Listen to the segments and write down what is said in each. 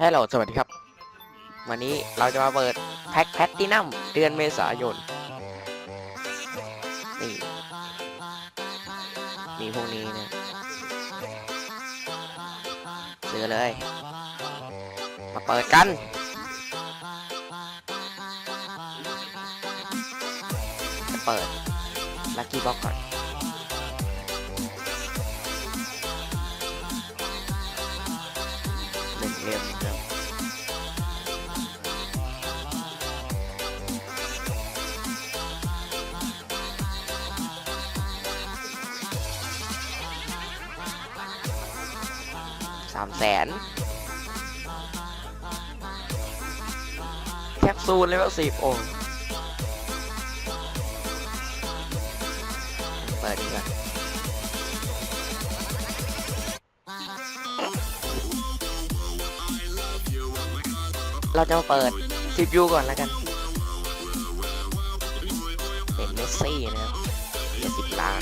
ฮัลโหลสวัสดีครับ วันนี้เราจะมาเปิดแพ็คแพตตินัมเดือนเมษายน นี่ มีพวกนี้นะซื้อเลย มาเปิดกัน เปิดลัคกี้บ็อกก่อน สามแสนแคปซูลเลเวลสิบโอ้เปิดดีกว่าเราจะมาเปิดซิปยูก่อนแล้วกัน เป็นเมสซี่นะครับเหลือสิบล้าน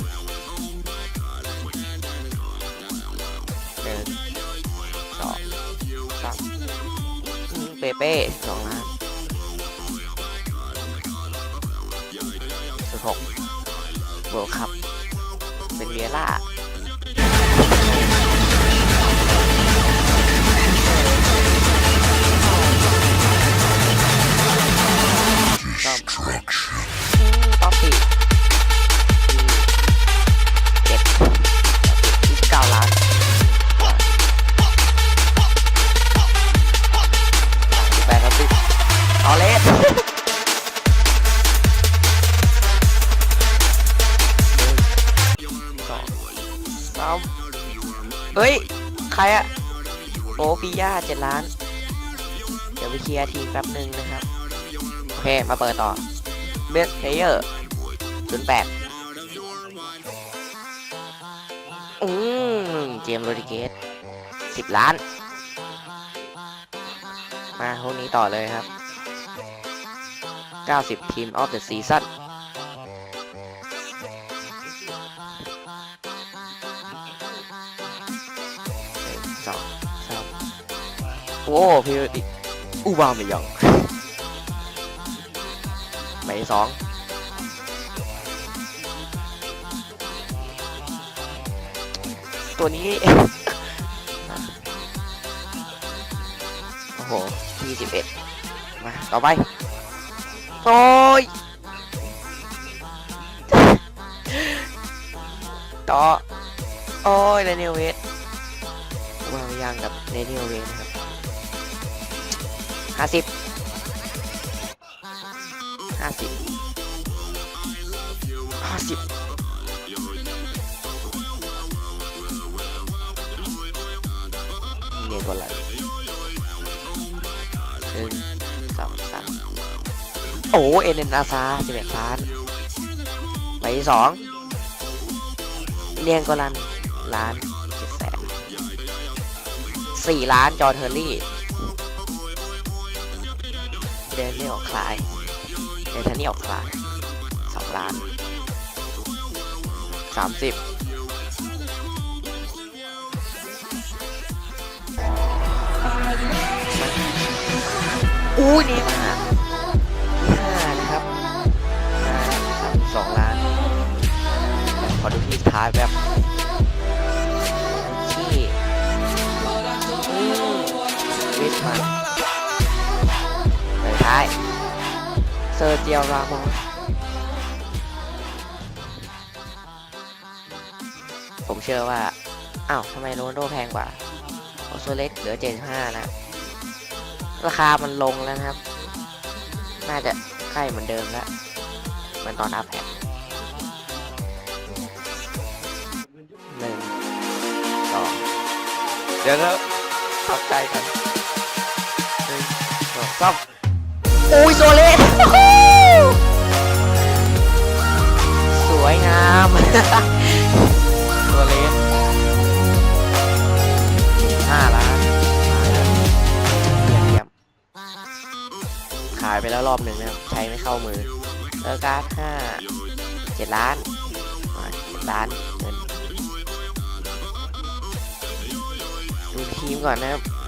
เป้สองล้านสิบหกเวิลด์คัพเป็นเวียร่า เฮ้ย ใครอะโอ้ปีย่าเจ็ดล้าน เดี๋ยวไปเคลียร์ทีแป๊บหนึ่งนะครับ โอเค มาเปิดต่อเบสเพลเยอร์ศูนย์แปดอืมเจมส์โรดิเกสสิบล้าน มาพวกนี้ต่อเลยครับ 90 ทีมออฟเดอะซีซั่น สองสามโอ้พี่ดิอูบาไม่ยังใบสองตัวนี้ โอ้โหยี่สิบเอ็ดมา ต่อไป โอ้ย ต่อ โอ้ยเรเนลเวสวาง ยางกับเรเนลเวนครับห้าสิบห้าสิบห้าสิบเนี่ยก็ไรหนึ่งสองสามโอ้เอ็นเอ็นอาซาสิบเอ็ดล้านใบที่สองเรียงก็รันล้านเจ็ดแสน สี่ล้านจอร์เทอร์รี่เดนนี่ออกคลายเดนนี่ออกคลายสองล้านสามสิบอู้นี่มาห้านะครับห้าสามสองล้านขอดูที่ท้ายแบบ มันเลยท้ายเซอร์เจียวรามอสผมเชื่อว่า อ้าวทำไมโรนโดแพงกว่าโอโซเล็กเหลือ 75 นะ ราคามันลงแล้วนะครับ น่าจะใกล้เหมือนเดิมแล้วเหมือนตอนอัพแพ็คหนึ่งสองเดี๋ยวแล้วเข้าใจกัน สองสามอุ้ยโซเลสสวยงามโซเลสห้าล้านขายแล้วเยี่ยมเยี่ยมขายไปแล้วรอบหนึ่งนะครับ ใช้ไม่เข้ามือเลอการ์ดห้าเจ็ดล้านอ่าเจ็ดล้านเงินดูทีมก่อนนะครับ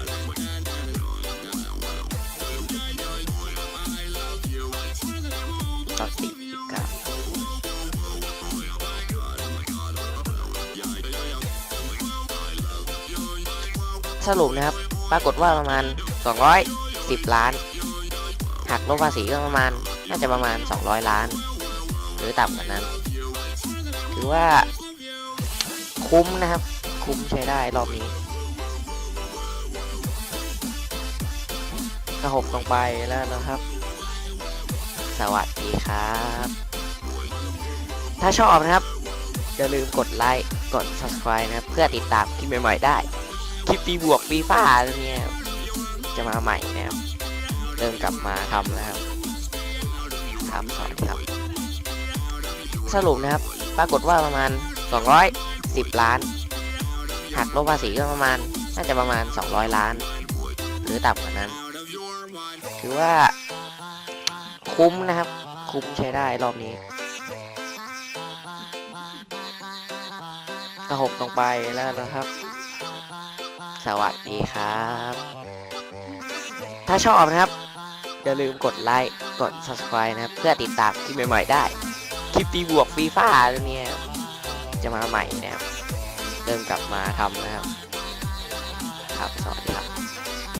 ก็สี่สิบเก้าสรุปนะครับ ปรากฏว่าประมาณ 210 ล้าน หักลบภาษีก็ประมาณ น่าจะประมาณ 200 ล้าน หรือต่ำกว่านั้น ถือว่าคุ้มนะครับ คุ้มใช้ได้รอบนี้กระหกลงไปแล้วนะครับ สวัสดีครับ ถ้าชอบนะครับ อย่าลืมกดไลค์ กด subscribe นะครับ เพื่อติดตามคลิปใหม่ๆได้ คลิปตีบวกฟีฟ่าเนี่ยจะมาใหม่นะครับ เริ่มกลับมาทำแล้วครับครับสวัสดีครับ สรุปนะครับ ปรากฏว่าประมาณ 210 ล้าน หักลบภาษีก็ประมาณ น่าจะประมาณ 200 ล้าน หรือต่ำกว่านั้น ถือว่า คุ้มนะครับ คุ้มใช้ได้รอบนี้กระหกลงไปแล้วนะครับ สวัสดีครับ ถ้าชอบนะครับ อย่าลืมกดไลค์กด subscribe นะครับ เพื่อติดตามคลิปใหม่ๆได้ คลิปตีบวกฟีฟ่าเนี่ยจะมาใหม่นะครับ เริ่มกลับมาทำนะครับ ครับ สวัสดีครับ